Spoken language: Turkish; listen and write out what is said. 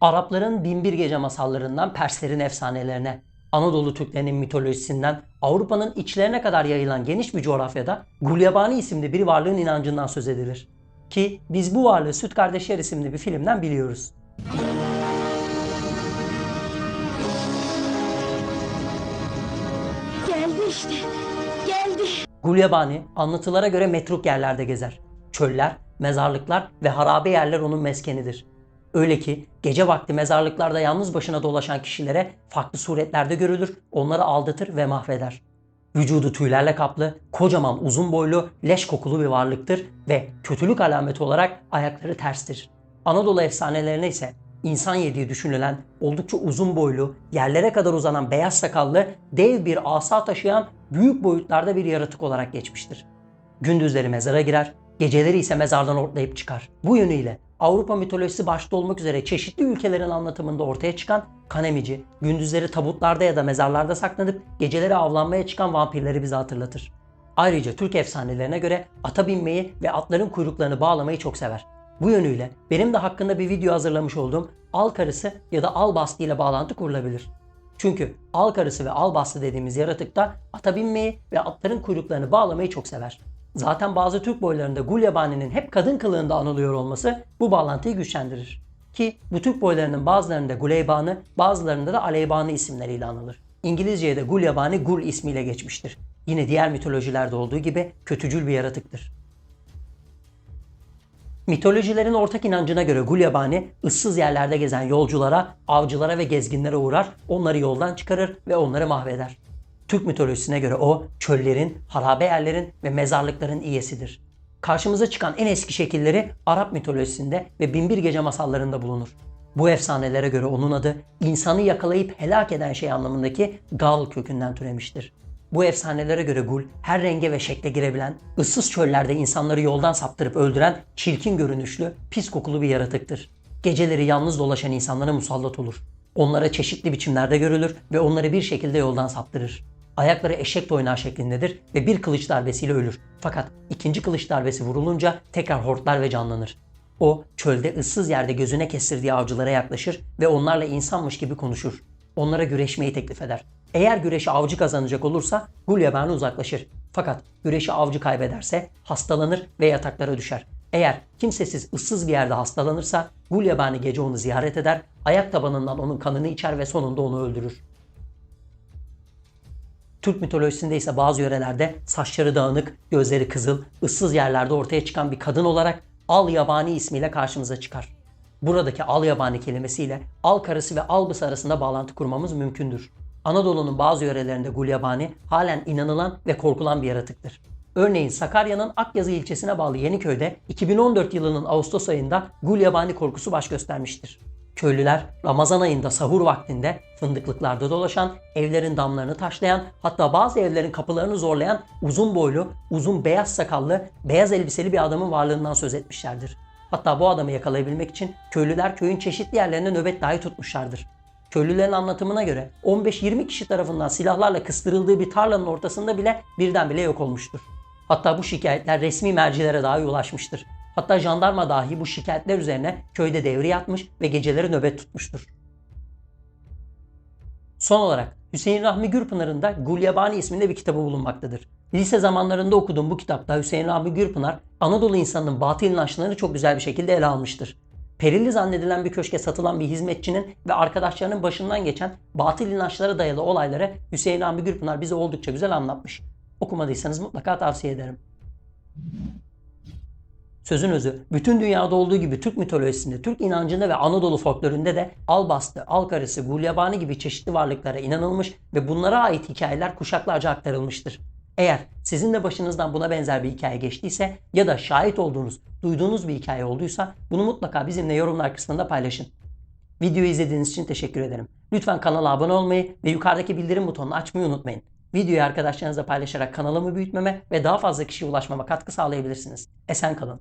Arapların binbir gece masallarından Perslerin efsanelerine, Anadolu Türklerinin mitolojisinden Avrupa'nın içlerine kadar yayılan geniş bir coğrafyada Gulyabani isimli bir varlığın inancından söz edilir. Ki biz bu varlığı Süt Kardeşler isimli bir filmden biliyoruz. Geldi işte. Geldi. Gulyabani anlatılara göre metruk yerlerde gezer. Çöller, mezarlıklar ve harabe yerler onun meskenidir. Öyle ki gece vakti mezarlıklarda yalnız başına dolaşan kişilere farklı suretlerde görülür, onları aldatır ve mahveder. Vücudu tüylerle kaplı, kocaman uzun boylu, leş kokulu bir varlıktır ve kötülük alameti olarak ayakları terstir. Anadolu efsanelerine ise insan yediği düşünülen oldukça uzun boylu, yerlere kadar uzanan beyaz sakallı, dev bir asa taşıyan büyük boyutlarda bir yaratık olarak geçmiştir. Gündüzleri mezara girer, geceleri ise mezardan ortlayıp çıkar. Bu yönüyle Avrupa mitolojisi başta olmak üzere çeşitli ülkelerin anlatımında ortaya çıkan kanemici, gündüzleri tabutlarda ya da mezarlarda saklanıp geceleri avlanmaya çıkan vampirleri bize hatırlatır. Ayrıca Türk efsanelerine göre ata binmeyi ve atların kuyruklarını bağlamayı çok sever. Bu yönüyle benim de hakkında bir video hazırlamış olduğum al karısı ya da al bastı ile bağlantı kurulabilir. Çünkü al karısı ve al bastı dediğimiz yaratık da ata binmeyi ve atların kuyruklarını bağlamayı çok sever. Zaten bazı Türk boylarında Gulyabani'nin hep kadın kılığında anılıyor olması bu bağlantıyı güçlendirir. Ki bu Türk boylarının bazılarında Guleybanı, bazılarında da Aleybanı isimleriyle anılır. İngilizce'ye de Gulyabani Gul ismiyle geçmiştir. Yine diğer mitolojilerde olduğu gibi kötücül bir yaratıktır. Mitolojilerin ortak inancına göre Gulyabani ıssız yerlerde gezen yolculara, avcılara ve gezginlere uğrar, onları yoldan çıkarır ve onları mahveder. Türk mitolojisine göre o çöllerin, harabe yerlerin ve mezarlıkların iyesidir. Karşımıza çıkan en eski şekilleri Arap mitolojisinde ve Binbir Gece masallarında bulunur. Bu efsanelere göre onun adı insanı yakalayıp helak eden şey anlamındaki gal kökünden türemiştir. Bu efsanelere göre Gul her renge ve şekle girebilen, ıssız çöllerde insanları yoldan saptırıp öldüren çirkin görünüşlü, pis kokulu bir yaratıktır. Geceleri yalnız dolaşan insanlara musallat olur. Onlara çeşitli biçimlerde görülür ve onları bir şekilde yoldan saptırır. Ayakları eşek toynağı şeklindedir ve bir kılıç darbesiyle ölür. Fakat ikinci kılıç darbesi vurulunca tekrar hortlar ve canlanır. O çölde ıssız yerde gözüne kestirdiği avcılara yaklaşır ve onlarla insanmış gibi konuşur. Onlara güreşmeyi teklif eder. Eğer güreşi avcı kazanacak olursa Gulyabani uzaklaşır. Fakat güreşi avcı kaybederse hastalanır ve yataklara düşer. Eğer kimsesiz ıssız bir yerde hastalanırsa Gulyabani gece onu ziyaret eder, ayak tabanından onun kanını içer ve sonunda onu öldürür. Türk mitolojisinde ise bazı yörelerde saçları dağınık, gözleri kızıl, ıssız yerlerde ortaya çıkan bir kadın olarak Al Yabani ismiyle karşımıza çıkar. Buradaki Al Yabani kelimesiyle Al karısı ve Albus arasında bağlantı kurmamız mümkündür. Anadolu'nun bazı yörelerinde Gulyabani halen inanılan ve korkulan bir yaratıktır. Örneğin Sakarya'nın Akyazı ilçesine bağlı Yeniköy'de 2014 yılının Ağustos ayında Gulyabani korkusu baş göstermiştir. Köylüler Ramazan ayında sahur vaktinde fındıklıklarda dolaşan, evlerin damlarını taşlayan, hatta bazı evlerin kapılarını zorlayan uzun boylu, uzun beyaz sakallı, beyaz elbiseli bir adamın varlığından söz etmişlerdir. Hatta bu adamı yakalayabilmek için köylüler köyün çeşitli yerlerinde nöbet dahi tutmuşlardır. Köylülerin anlatımına göre 15-20 kişi tarafından silahlarla kıstırıldığı bir tarlanın ortasında bile birdenbire yok olmuştur. Hatta bu şikayetler resmi mercilere dahi ulaşmıştır. Hatta jandarma dahi bu şikayetler üzerine köyde devri yatmış ve geceleri nöbet tutmuştur. Son olarak Hüseyin Rahmi Gürpınar'ın da Gulyabani isminde bir kitabı bulunmaktadır. Lise zamanlarında okuduğum bu kitapta Hüseyin Rahmi Gürpınar Anadolu insanının batıl inançlarını çok güzel bir şekilde ele almıştır. Perili zannedilen bir köşke satılan bir hizmetçinin ve arkadaşlarının başından geçen batıl inançlara dayalı olayları Hüseyin Rahmi Gürpınar bize oldukça güzel anlatmış. Okumadıysanız mutlaka tavsiye ederim. Sözün özü, bütün dünyada olduğu gibi Türk mitolojisinde, Türk inancında ve Anadolu folkloründe de Albastı, Alkarısı, Gulyabani gibi çeşitli varlıklara inanılmış ve bunlara ait hikayeler kuşaklarca aktarılmıştır. Eğer sizin de başınızdan buna benzer bir hikaye geçtiyse ya da şahit olduğunuz, duyduğunuz bir hikaye olduysa bunu mutlaka bizimle yorumlar kısmında paylaşın. Videoyu izlediğiniz için teşekkür ederim. Lütfen kanala abone olmayı ve yukarıdaki bildirim butonunu açmayı unutmayın. Videoyu arkadaşlarınızla paylaşarak kanalımı büyütmeme ve daha fazla kişiye ulaşmama katkı sağlayabilirsiniz. Esen kalın.